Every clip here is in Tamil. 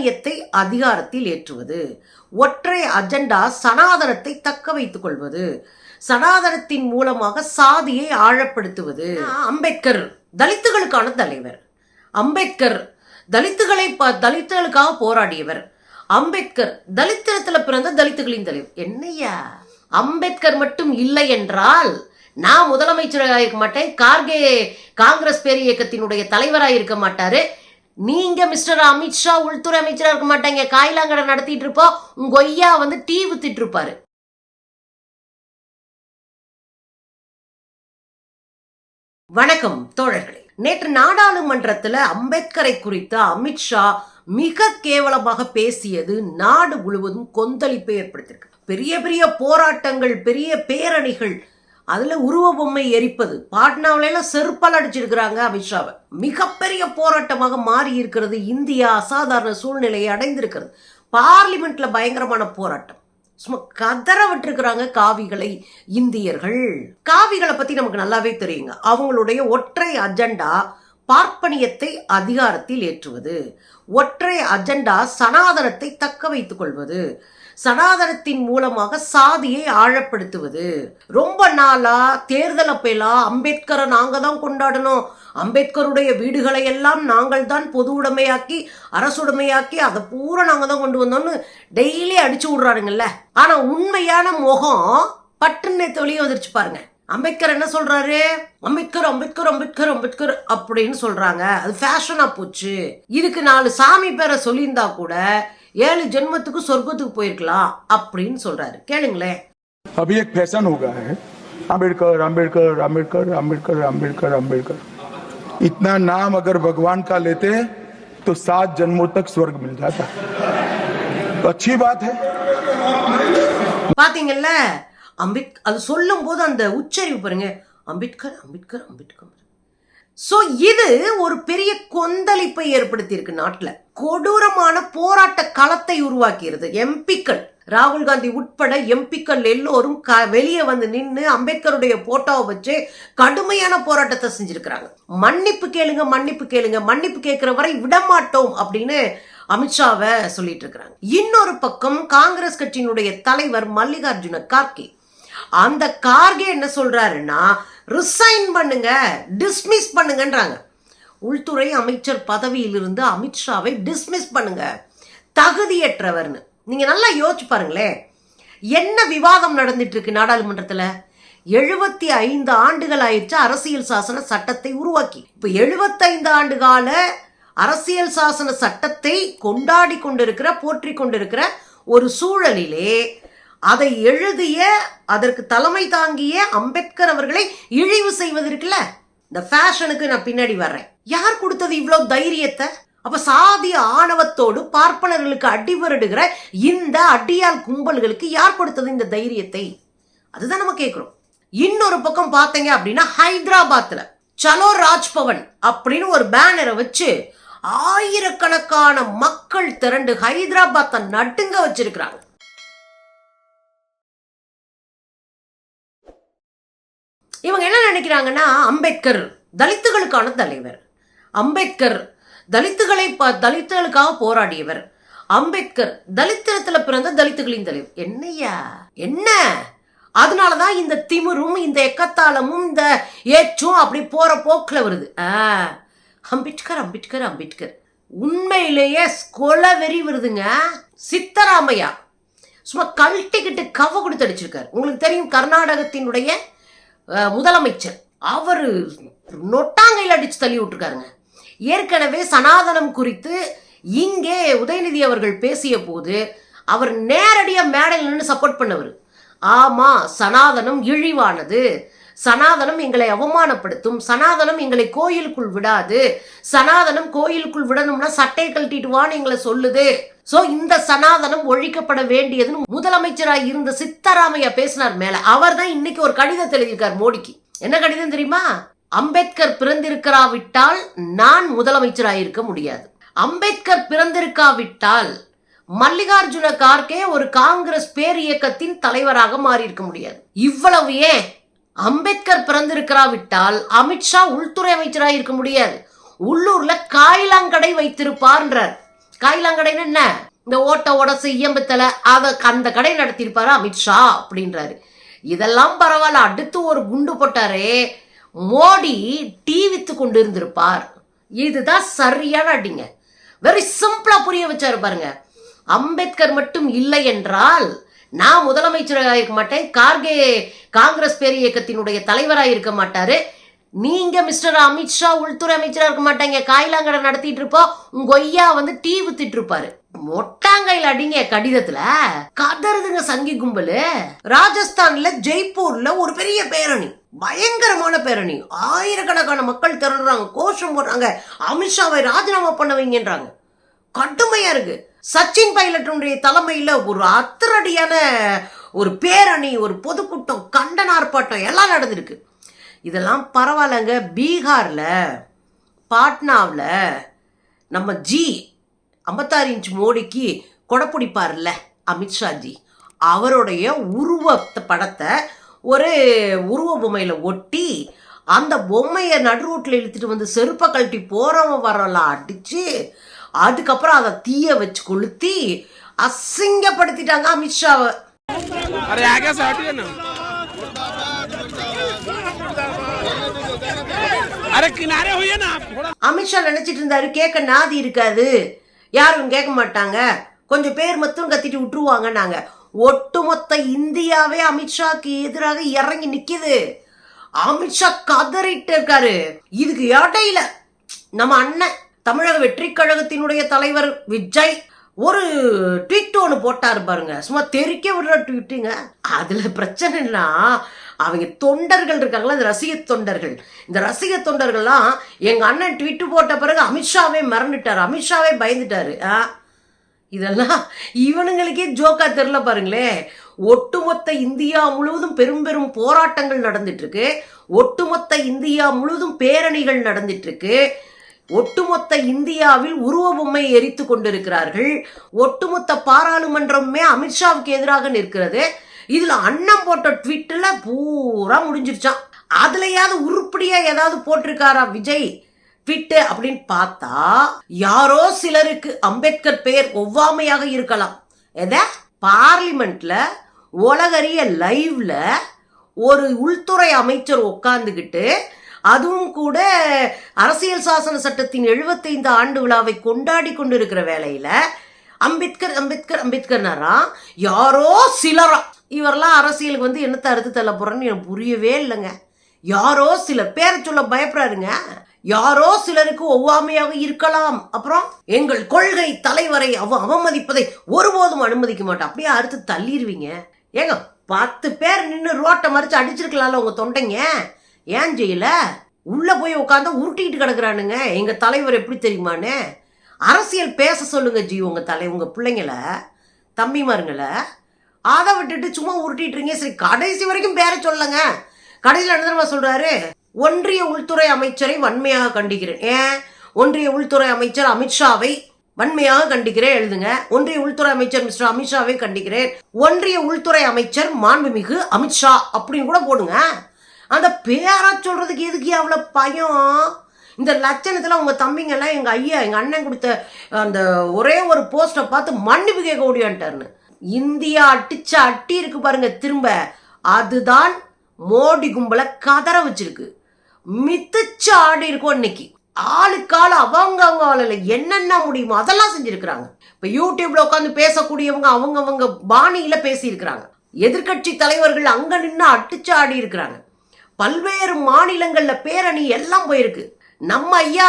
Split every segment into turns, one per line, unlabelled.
பார்ப்பனியத்தை அதிகாரத்தில் ஏற்றுவது. ஒற்றை அஜெண்டா சனாதனத்தை தக்க வைத்துக் கொள்வது. சனாதனத்தின் மூலமாக சாதியை ஆழப்படுத்துவது. அம்பேத்கர். தலித்துகளுக்கான தலைவர். அம்பேத்கர் தலித்துகளை தலித்துகளுக்காக போராடியவர். அம்பேத்கர் தலித்திரத்துல பிறந்த தலித்துகளின் தலைவர். என்னய்யா? அம்பேத்கர் மட்டும் இல்லை என்றால் நான் முதலமைச்சராக இருக்க மாட்டேன். கார்கே காங்கிரஸ் பேர் இயக்கத்தினுடைய தலைவராக இருக்க மாட்டாரு. நீங்க மிஸ்டர் அமித்ஷா உள்துறை அமைச்சரா இருக்க மாட்டாங்க. காயிலாங்கடை நடத்திட்டு இருப்போம் உங்க ஒய்யா வந்து டீ வித்துட்டு இருப்பாரு. வணக்கம் தோழர்களே. நேற்று நாடாளுமன்றத்துல அம்பேத்கரை குறித்து அமித்ஷா மிக கேவலமாக பேசியது நாடு முழுவதும் கொந்தளிப்பை ஏற்படுத்தியிருக்கு. பெரிய பெரிய போராட்டங்கள் பெரிய பேரணிகள் அதில் உருவ பொம்மை எரிப்பது. பாட்னாவில எல்லாம் செருப்பால் அடிச்சிருக்கிறாங்க அமித்ஷாவை. மிகப்பெரிய போராட்டமாக மாறி இருக்கிறது இந்தியா அசாதாரண சூழ்நிலையை அடைந்திருக்கிறது. பார்லிமெண்ட்ல பயங்கரமான போராட்டம். சும்மா கதற விட்டுருக்குறாங்க காவிகளை இந்தியர்கள். காவிகளை பத்தி நமக்கு நல்லாவே தெரியுங்க. அவங்களுடைய ஒற்றை அஜெண்டா பார்ப்பனியத்தை அதிகாரத்தில் ஏற்றுவது. ஒற்றை அஜெண்டா சனாதனத்தை தக்க வைத்துக் கொள்வது. சனாதனத்தின் மூலமாக சாதியை ஆழப்படுத்துவது. ரொம்ப நாளா தேர்தல் அப்பெல்லாம் அம்பேத்கரை நாங்கள் தான் கொண்டாடணும். அம்பேத்கருடைய வீடுகளை எல்லாம் நாங்கள் தான் பொது உடைமையாக்கி அரசுடைமையாக்கி அதை பூரா நாங்கள் தான் கொண்டு வந்தோம்னு டெய்லி அடிச்சு விடுறாருங்கல்ல ஆனா உண்மையான முகம் பட்டுன்னு வெளியே வந்துருச்சு பாருங்க. அம்பேத்கர் என்ன சொல்றாரு அம்பேத்கர் அம்பேத்கர் அம்பேத்கர் அம்பேத்கர் அப்படின்னு சொல்றாங்க அது ஃபேஷனா போச்சு இதுக்கு நாலு சாமி பேரை சொல்லியிருந்தா கூட ஏழு ஜென்மத்துக்கு சொர்க்கத்துக்கு போயிருக்கலாம் அப்படின்னு சொல்றாரு கேளுங்களேன்
अभी एक फैशन हो गया है अम्बेडकर अम्बेडकर अम्बेडकर अम्बेडकर अम्बेडकर अम्बेडकर इतना नाम अगर भगवान का लेते तो सात जन्मों तक स्वर्ग मिल जाता तो अच्छी बात है
பாத்தீங்கல்ல அம்பேத் அது சொல்லும் போது அந்த உச்சரிவு பாருங்க. அம்பேத்கர் அம்பேத்கர் அம்பேத்கர். ஸோ இது ஒரு பெரிய கொந்தளிப்பை ஏற்படுத்தியிருக்கு நாட்டில். கொடூரமான போராட்ட களத்தை உருவாக்கிறது எம்பிக்கள் ராகுல் காந்தி உட்பட எம்பிக்கள் எல்லோரும் க வெளியே வந்து நின்று அம்பேத்கருடைய போட்டோவை வச்சு கடுமையான போராட்டத்தை செஞ்சிருக்கிறாங்க. மன்னிப்பு கேளுங்க மன்னிப்பு கேளுங்க மன்னிப்பு கேட்குற வரை விடமாட்டோம் அப்படின்னு அமித்ஷாவை சொல்லிட்டு இருக்கிறாங்க. இன்னொரு பக்கம் காங்கிரஸ் கட்சியினுடைய தலைவர் மல்லிகார்ஜுன கார்கே அந்த கார்கே என்ன சொல்றாருன்னா ரிசைன் பண்ணுங்க டிஸ்மிஸ் பண்ணுங்கன்றாங்க. உள்துறை அமைச்சர் பதவியிலிருந்து அமித்ஷாவை டிஸ்மிஸ் பண்ணுங்க. தகுதியற்றவர்னு. நீங்க நல்லா யோசிச்சு பாருங்களேன். என்ன விவாதம் நடந்துட்டு இருக்கு நாடாளுமன்றத்தில்? எழுபத்தி ஐந்து ஆண்டுகள் ஆயிடுச்சு அரசியல் சாசன சட்டத்தை உருவாக்கி. இப்போ எழுபத்தைந்து ஆண்டு கால அரசியல் சாசன சட்டத்தை கொண்டாடி கொண்டிருக்கிற போற்றி கொண்டிருக்கிற ஒரு சூழலிலே அதை எழுதிய அதற்கு தலைமை தாங்கிய அம்பேத்கர் அவர்களை இழிவு செய்வதற்குல இந்த ஃபேஷனுக்கு நான் பின்னாடி வர்றேன். யார் கொடுத்தது இவ்வளோ தைரியத்தை? அப்ப சாதி ஆணவத்தோடு பார்ப்பனர்களுக்கு அடிபரடுகிற இந்த அடியால் கும்பல்களுக்கு யார் கொடுத்தது இந்த தைரியத்தை? அதுதான் நம்ம கேட்கிறோம் இன்னொரு பக்கம் பார்த்தீங்க அப்படின்னா ஹைதராபாத்ல சலோ ராஜ்பவன் அப்படின்னு ஒரு பேனரை வச்சு ஆயிரக்கணக்கான மக்கள் திரண்டு ஹைதராபாத்தை நடுங்க வச்சிருக்கிறாங்க. இவங்க என்ன நினைக்கிறாங்கன்னா அம்பேத்கர் தலித்துகளுக்கான தலைவர். அம்பேத்கர் தலித்துகளை ப- தலித்துகளுக்காக போராடியவர். அம்பேத்கர் தலித்திரத்தில் பிறந்த தலித்துகளின் தலைவர். என்னையா என்ன? அதனால தான் இந்த திமிரும் இந்த எக்கத்தாளமும் இந்த ஏச்சும் அப்படி போகிற போக்கில் வருது. ஆ, அம்பேத்கர் அம்பேத்கர் அம்பேத்கர். உண்மையிலேயே கொல வெறி வருதுங்க. சித்தராமையா. சும்மா கழட்டிக்கிட்டு கவ கொடுத்து அடிச்சிருக்காரு. உங்களுக்கு தெரியும் கர்நாடகத்தினுடைய முதலமைச்சர். அவர் நொட்டாங்கையில் அடித்து தள்ளி விட்டுருக்காருங்க. ஏற்கனவே சனாதனம் குறித்து இங்கே உதயநிதி அவர்கள் பேசிய போது அவர் நேரடியாக மேடையில் நின்று சப்போர்ட் பண்ணவர். ஆமாம் சனாதனம் இழிவானது. சனாதனம் எங்களை அவமானப்படுத்தும். சனாதனம் எங்களை கோயிலுக்குள் விடாது. சனாதனம் கோயிலுக்குள் விடணும்னா சட்டை கழட்டிட்டு வான்னு எங்களை சொல்லுது. சோ இந்த சனாதனம் ஒழிக்கப்பட வேண்டியதுன்னு முதலமைச்சராக இருந்த சித்தராமையா பேசினார் மேல. அவர் தான் இன்னைக்கு ஒரு கடிதம் எழுதியிருக்கார் மோடிக்கு. என்ன கடிதம் தெரியுமா? அம்பேத்கர் பிறந்திருக்கிறாவிட்டால் நான் முதலமைச்சராக இருக்க முடியாது. அம்பேத்கர் பிறந்திருக்காவிட்டால் மல்லிகார்ஜுன கார்கே ஒரு காங்கிரஸ் பேர் இயக்கத்தின் தலைவராக மாறியிருக்க முடியாது. இவ்வளவு ஏன்? அம்பேத்கர் பிறந்திருக்கிறாவிட்டால் அமித்ஷா உள்துறை அமைச்சராக இருக்க முடியாது. உள்ளூர்ல காயிலாங்கடை வைத்திருப்பார்ன்றார். காயிலாங்கடைன்னு என்ன? இந்த ஓட்ட உடசு இயம்புத்தலை அத அந்த கடை நடத்தியிருப்பாரு அமித்ஷா அப்படின்றாரு. இதெல்லாம் பரவாயில்ல அடுத்து ஒரு குண்டு போட்டாரே. மோடி டீ வித்து கொண்டு இருந்திருப்பார் இதுதான் சரியான அடிங்க. வெரி சிம்பிளா புரிய வச்சாரு பாருங்க. அம்பேத்கர் மட்டும் இல்லை என்றால் நான் முதலமைச்சராக இருக்க மாட்டேன் கார்கே காங்கிரஸ் பேர் இயக்கத்தினுடைய தலைவராக இருக்க மாட்டாரு. நீங்க மிஸ்டர் அமித்ஷா உள்துறை அமைச்சராக இருக்க மாட்டாங்க. காயிலாங்கடை நடத்திட்டு இருப்போம் உங்க ஐயா வந்து டீ வித்துட்டு இருப்பாரு. மொட்டாங்கையில் அடிங்க கடிதத்துல. கதறுதுங்க சங்கி கும்பலு. ராஜஸ்தான்ல ஜெய்ப்பூர்ல ஒரு பெரிய பேரணி. பயங்கரமான பேரணி. ஆயிரக்கணக்கான மக்கள் திரடுறாங்க கோஷம் போடுறாங்க. அமித்ஷாவை ராஜினாமா பண்ண வைங்கன்றாங்க. கடுமையா இருக்கு. சச்சின் பைலட்டுடைய தலைமையில ஒரு அத்தரடியான ஒரு பேரணி ஒரு பொதுக்கூட்டம் கண்டன ஆர்ப்பாட்டம் எல்லாம் நடந்திருக்கு. இதெல்லாம் பரவாயில்லங்க. பீகாரில் பாட்னாவில் நம்ம ஜி ஐம்பத்தாறு இன்ச் மோடிக்கு கொடை பிடிப்பார்ல அமித்ஷாஜி. அவருடைய உருவ படத்தை ஒரு உருவ பொம்மையில் ஒட்டி அந்த பொம்மையை நடு ரோட்டில் இழுத்துட்டு வந்து செருப்பை கழட்டி போகிறவன் வரலாம் அடித்து அதுக்கப்புறம் அதை தீய வச்சு கொளுத்தி அசிங்கப்படுத்திட்டாங்க அமித்ஷாவை. அமித்ஷா நினைச்சிட்டு இருந்தாரு கேட்க நாதி இருக்காது. யாரும் கேட்க மாட்டாங்க. கொஞ்சம் பேர் மட்டும் கத்திட்டு விட்டுருவாங்க நாங்க ஒட்டுமொத்த இந்தியாவே அமித்ஷாக்கு எதிராக இறங்கி நிக்குது. அமித்ஷா கதறிட்டு இருக்காரு. இதுக்கு இடையில நம்ம அண்ணன் தமிழக வெற்றி கழகத்தினுடைய தலைவர் விஜய் ஒரு ட்வீட் ஒன்று போட்டார் பாருங்க. சும்மா தெரிக்க விடுற ட்வீட்டுங்க. அதுல பிரச்சனைனா அவங்க தொண்டர்கள் இருக்காங்களா இந்த ரசிக தொண்டர்கள். இந்த ரசிக தொண்டர்கள்லாம் எங்கள் அண்ணன் ட்விட்டு போட்ட பிறகு அமித்ஷாவே மறந்துட்டார். அமித்ஷாவே பயந்துட்டாரு. ஆ இதெல்லாம் இவனுங்களுக்கே ஜோக்கா தெரில பாருங்களே. ஒட்டுமொத்த இந்தியா முழுவதும் பெரும் பெரும் போராட்டங்கள் நடந்துட்டுருக்கு. ஒட்டுமொத்த இந்தியா முழுவதும் பேரணிகள் நடந்துட்டுருக்கு. ஒட்டுமொத்த இந்தியாவில் உருவ பொம்மை எரித்து கொண்டிருக்கிறார்கள். ஒட்டுமொத்த பாராளுமன்றமே அமித்ஷாவுக்கு எதிராக நிற்கிறது. இதுல அண்ணன் போட்ட ட்விட்டில் பூரா முடிஞ்சிருச்சான் அதுலயாவது உருப்படியா ஏதாவது போட்டிருக்காரா விஜய்? ட்விட்டு அப்படின்னு பார்த்தா யாரோ சிலருக்கு அம்பேத்கர் பெயர் ஒவ்வாமையாக இருக்கலாம். எதை? பார்லிமெண்ட்ல உலகறிய லைவ்ல ஒரு உள்துறை அமைச்சர் உட்காந்துக்கிட்டு அதுவும் கூட அரசியல் சாசன சட்டத்தின் 75 ஆண்டு விழாவை கொண்டாடி கொண்டிருக்கிற வேலையில அம்பேத்கர் அம்பேத்கர் அம்பேத்கர்னாராம் யாரோ சிலரா இவரெல்லாம் அரசியலுக்கு வந்து என்னத்தை அறுத்து தள்ள போகிறேன்னு எனக்கு புரியவே இல்லைங்க. யாரோ சில பேரை சொல்ல பயப்படுறாருங்க யாரோ சிலருக்கு ஒவ்வாமையாக இருக்கலாம். அப்புறம் எங்கள் கொள்கை தலைவரை அவ அவமதிப்பதை ஒருபோதும் அனுமதிக்க மாட்டோம் அப்படியே அறுத்து தள்ளிடுவீங்க ஏங்க பத்து பேர் நின்று ரோட்டை மறிச்சு அடிச்சிருக்கலாம்ல உங்க தொண்டைங்க? ஏன் செய்யல உள்ள போய் உட்காந்து உருட்டிக்கிட்டு கிடக்குறானுங்க. எங்க தலைவர் எப்படி தெரியுமான்னு? அரசியல் பேச சொல்லுங்க ஜி உங்க தலை உங்க பிள்ளைங்கள. தம்பிமாருங்களை. அதை விட்டுட்டு சும்மா உருட்டிட்டு சரி கடைசி வரைக்கும் பேரை சொல்லுங்க. கடைசியில் என்ன தெரியுமா சொல்றாரு? ஒன்றிய உள்துறை அமைச்சரை வன்மையாக கண்டிக்கிறேன். ஏன்? ஒன்றிய உள்துறை அமைச்சர் அமித்ஷாவை வன்மையாக கண்டிக்கிறேன் எழுதுங்க. ஒன்றிய உள்துறை அமைச்சர் மிஸ்டர் அமித்ஷாவை கண்டிக்கிறேன். ஒன்றிய உள்துறை அமைச்சர் மாண்புமிகு அமித்ஷா அப்படின்னு கூட போடுங்க. அந்த பேரா சொல்றதுக்கு எதுக்கு அவ்வளோ பயம்? இந்த லட்சணத்தில் உங்கள் தம்பிங்க எல்லாம் ஐயா எங்கள் அண்ணன் கொடுத்த அந்த ஒரே ஒரு போஸ்டை பார்த்து மன்னிப்பு கேட்க ஓடியான்ட்டாருன்னு. இந்தியா அடிச்ச அட்டி இருக்கு பாருங்க திரும்ப. அதுதான் மோடி கும்பலை கதற வச்சிருக்கு. மிதிச்சு ஆடி இருக்கும் இன்னைக்கு. ஆளுக்கால அவங்க அவங்க ஆளில் என்னென்ன முடியுமோ அதெல்லாம் செஞ்சிருக்கிறாங்க. இப்ப யூடியூப்ல உட்காந்து பேசக்கூடியவங்க அவங்க அவங்க பாணியில பேசியிருக்கிறாங்க. எதிர்க்கட்சி தலைவர்கள் அங்க நின்று அடிச்சு ஆடி இருக்கிறாங்க. பல்வேறு மாநிலங்கள்ல பேரணி எல்லாம் போயிருக்கு. நம்ம ஐயா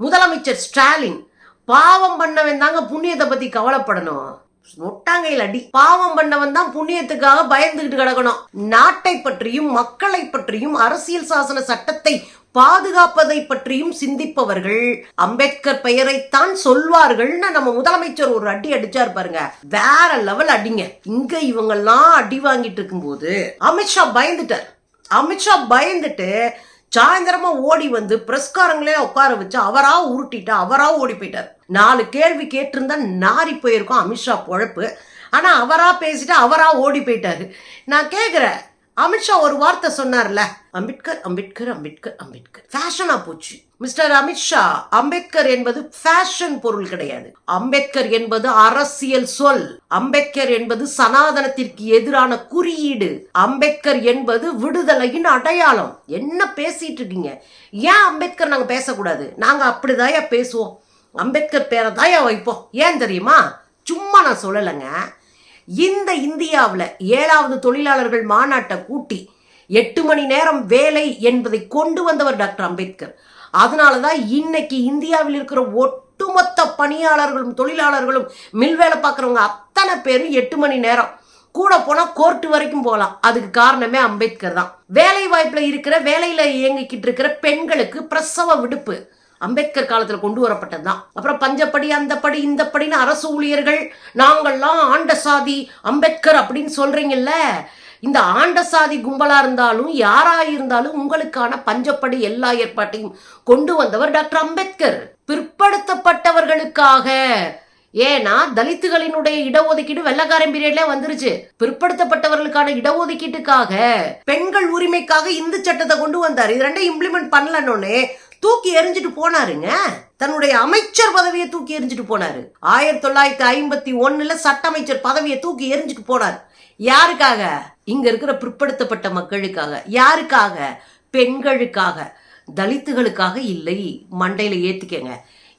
முதலமைச்சர் ஸ்டாலின் பாவம் பண்ணவன் தாங்க புண்ணியத்தை பத்தி கவலைப்படணும். முட்டாங்கையில் அடி. பாவம் பண்ணவன் தான் புண்ணியத்துக்காக பயந்துகிட்டு கிடக்கணும். நாட்டை பற்றியும் மக்களை பற்றியும் அரசியல் சாசன சட்டத்தை பாதுகாப்பதை பற்றியும் சிந்திப்பவர்கள் அம்பேத்கர் பெயரைத்தான் சொல்வார்கள்னு நம்ம முதலமைச்சர் ஒரு அடி அடிச்சார் பாருங்க. வேற லெவல் அடிங்க. இங்க இவங்கெல்லாம் அடி வாங்கிட்டு இருக்கும்போது அமித்ஷா பயந்துட்டார். அமித்ஷா பயந்துட்டு சாயந்தரமா ஓடி வந்து பிரஸ்காரங்களே உட்கார வச்சு அவரா உருட்டிட்டு அவரா ஓடி போயிட்டார். நாலு கேள்வி கேட்டிருந்தா நாரி போயிருக்கோம் அமித்ஷா பொழப்பு. ஆனால் அவராக பேசிட்டு அவராக ஓடி போயிட்டாரு. நான் கேட்குறேன் அமித்ஷா ஒரு வார்த்தை சொன்னார்ல அம்பேத்கர் அம்பேத்கர் அம்பேத்கர் அம்பேத்கர். ஃபேஷனாக போச்சு. மிஸ்டர் அமித்ஷா அம்பேத்கர் என்பது ஃபேஷன் பொருள் கிடையாது. அம்பேத்கர் என்பது அரசியல் சொல். அம்பேத்கர் என்பது சனாதனத்திற்கு எதிரான குறியீடு. அம்பேத்கர் என்பது விடுதலையின் அடையாளம். என்ன பேசிட்டு இருக்கீங்க? ஏன் அம்பேத்கர் நாங்கள் பேசக்கூடாது? நாங்கள் அப்படிதாயா பேசுவோம்? அம்பேத்கர் பேரை தாயா வைப்போம்? ஏன் தெரியுமா? சும்மா நான் சொல்லலைங்க. இந்த இந்தியாவில் ஏழாவது தொழிலாளர்கள் மாநாட்டை கூட்டி எட்டு மணி நேரம் வேலை என்பதை கொண்டு வந்தவர் டாக்டர் அம்பேத்கர். அதனால தான் இன்னைக்கு இந்தியாவில் இருக்கிற ஒட்டுமொத்த பணியாளர்களும் தொழிலாளர்களும் மில் வேலை பார்க்குறவங்க அத்தனை பேரும் எட்டு மணி நேரம் கூட போனால் கோர்ட்டு வரைக்கும் போகலாம். அதுக்கு காரணமே அம்பேத்கர் தான். வேலை வாய்ப்பில் இருக்கிற வேலையில் இயங்கிக்கிட்டு இருக்கிற பெண்களுக்கு பிரசவ விடுப்பு. அம்பேத்கர் காலத்தில் கொண்டு வரப்பட்டது தான் அப்புறம் பஞ்சப்படி அந்த படி இந்த படின்னு அரசு ஊழியர்கள் நாங்கள்லாம் ஆண்ட சாதி அம்பேத்கர் அப்படின்னு சொல்றீங்கல்ல? இந்த ஆண்ட சாதி கும்பலா இருந்தாலும் யாரா இருந்தாலும் உங்களுக்கான பஞ்சப்படி எல்லா ஏற்பாட்டையும் கொண்டு வந்தவர் டாக்டர் அம்பேத்கர். பிற்படுத்தப்பட்டவர்களுக்காக. ஏன்னா தலித்துகளினுடைய இடஒதுக்கீடு வெள்ளக்காரன் பீரியட்ல வந்துருச்சு. பிற்படுத்தப்பட்டவர்களுக்கான இடஒதுக்கீட்டுக்காக பெண்கள் உரிமைக்காக இந்து சட்டத்தை கொண்டு வந்தார். இது ரெண்டையும் இம்ப்ளிமெண்ட் பண்ணலன்னொன்னே தூக்கி எறிஞ்சிட்டு போனாருங்க. தன்னுடைய அமைச்சர் பதவியை தூக்கி எறிஞ்சிட்டு போனாரு. ஆயிரத்தி தொள்ளாயிரத்தி ஐம்பத்தி ஒன்னுல சட்ட அமைச்சர் பதவியை தூக்கி எறிஞ்சிட்டு போனார். யாருக்காக? இங்க இருக்கிற பிற்படுத்தப்பட்ட மக்களுக்காக. யாருக்காக? பெண்களுக்காக. தலித்துகளுக்காக இல்லை. மண்டையில ஏத்திக்கங்க.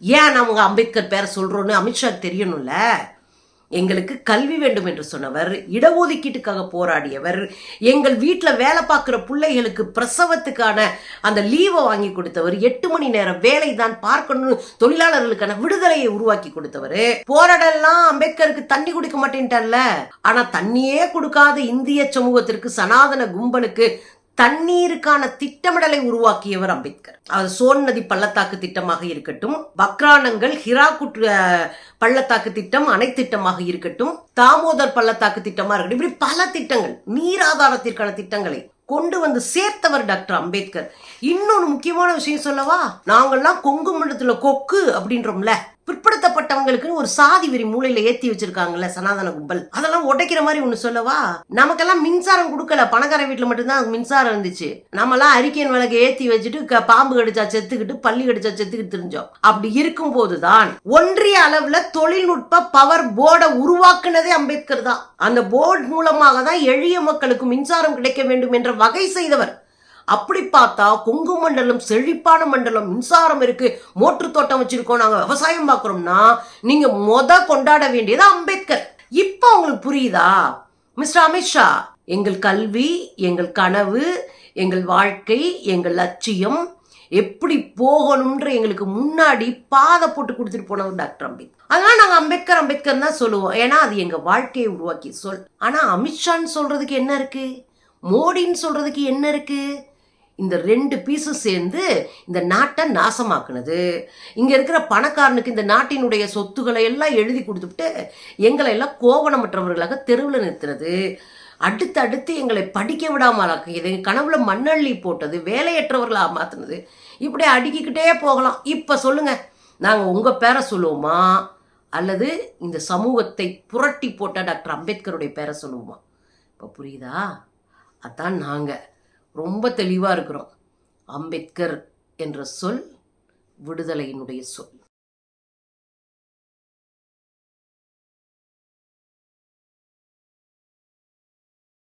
ஏன் நம்ம அம்பேத்கர் பேரை சொல்றோன்னு அமித்ஷா தெரியணும்ல? எங்களுக்கு கல்வி வேண்டும் என்று சொன்னவர் இடஒதுக்கீட்டுக்காக போராடியவர் எங்கள் வீட்டில் வேலை பார்க்குற பிள்ளைகளுக்கு பிரசவத்துக்கான அந்த லீவை வாங்கி கொடுத்தவர் எட்டு மணி நேரம் வேலை தான் பார்க்கணும்னு தொழிலாளர்களுக்கான விடுதலையை உருவாக்கி கொடுத்தவர். போராடலாம் அம்பேத்கருக்கு தண்ணி குடிக்க மாட்டேன்ட்டார்ல. ஆனா தண்ணியே கொடுக்காத இந்திய சமூகத்திற்கு சனாதன கும்பலுக்கு தண்ணீருக்கான திட்டமிடலை உருவாக்கியவர் அம்பேத்கர். அது சோன் நதி பள்ளத்தாக்கு திட்டமாக இருக்கட்டும் பக்ரானங்கள் ஹிராகுட் பள்ளத்தாக்கு திட்டம் அணை திட்டமாக இருக்கட்டும் தாமோதர் பள்ளத்தாக்கு திட்டமா இருக்கட்டும் இப்படி பல திட்டங்கள் நீராதாரத்திற்கான திட்டங்களை கொண்டு வந்து சேர்த்தவர் டாக்டர் அம்பேத்கர். இன்னொன்று முக்கியமான விஷயம் சொல்லவா? நாங்கள்லாம் கொங்கு மண்டலத்துல கொக்கு அப்படின்றோம்ல. பிற்படுத்தப்பட்டவங்களுக்குன்னு ஒரு சாதி வெறி மூலையில ஏத்தி வச்சிருக்காங்கல்ல சனாதன கும்பல். அதெல்லாம் உடைக்கிற மாதிரி ஒண்ணு சொல்லவா? நமக்கெல்லாம் மின்சாரம் கொடுக்கல. பணக்கார வீட்டுல மட்டும்தான் மின்சாரம் இருந்துச்சு. நம்மலாம் அரிக்கன் விளக்கு ஏத்தி வச்சுட்டு பாம்பு கடிச்சா செத்துக்கிட்டு பள்ளி கடிச்சா செத்துக்கிட்டு தெரிஞ்சோம். அப்படி இருக்கும் போதுதான் ஒன்றிய அளவுல தொழில்நுட்ப பவர் போர்டை உருவாக்குனதே அம்பேத்கர் தான். அந்த போர்டு மூலமாக தான் எளிய மக்களுக்கு மின்சாரம் கிடைக்க வேண்டும் என்ற வகை செய்தவர். அப்படி பார்த்தா கொங்கு மண்டலம் செழிப்பான மண்டலம் மின்சாரம் இருக்கு. மோட்டர் தோட்டம் வச்சிருக்கோம் நாங்க விவசாயம் பார்க்குறோம்னா நீங்க மொத கொண்டாட வேண்டியது அம்பேத்கர். இப்போ உங்களுக்கு புரியுதா? மிஸ்டர் அமித்ஷா எங்கள் கல்வி எங்கள் கனவு எங்கள் வாழ்க்கை எங்கள் லட்சியம் எப்படி போகணும்ன்ற எங்களுக்கு முன்னாடி பாதை போட்டு கொடுத்துட்டு போனவர் டாக்டர் அம்பேத்கர். அதனால நாங்கள் அம்பேத்கர் அம்பேத்கர் தான் சொல்லுவோம். ஏன்னா அது எங்கள் வாழ்க்கையை உருவாக்கி சொல். ஆனால் அமித்ஷான்னு சொல்றதுக்கு என்ன இருக்கு? மோடின்னு சொல்றதுக்கு என்ன இருக்கு? இந்த ரெண்டு பீஸும் சேர்ந்து இந்த நாட்டை நாசமாக்குனது. இங்கே இருக்கிற பணக்காரனுக்கு இந்த நாட்டினுடைய சொத்துக்களை எல்லாம் எழுதி கொடுத்துட்டு எங்களை எல்லாம் கோவணமற்றவர்களாக தெருவில் நிறுத்துறது அடுத்து அடுத்து எங்களை படிக்க விடாமல் எங்கள் கனவுல மண்ணள்ளி போட்டது வேலையற்றவர்களாக மாற்றினது இப்படி அடுக்கிக்கிட்டே போகலாம். இப்போ சொல்லுங்கள் நாங்கள் உங்கள் பேரை சொல்லுவோமா? அல்லது இந்த சமூகத்தை புரட்டி போட்ட டாக்டர் அம்பேத்கருடைய பேரை சொல்லுவோமா? இப்போ புரியுதா? அதான் நாங்கள் ரொம்ப தெளிவாக இருக்கிறோம். அம்பேத்கர் என்ற சொல் விடுதலையினுடைய சொல்.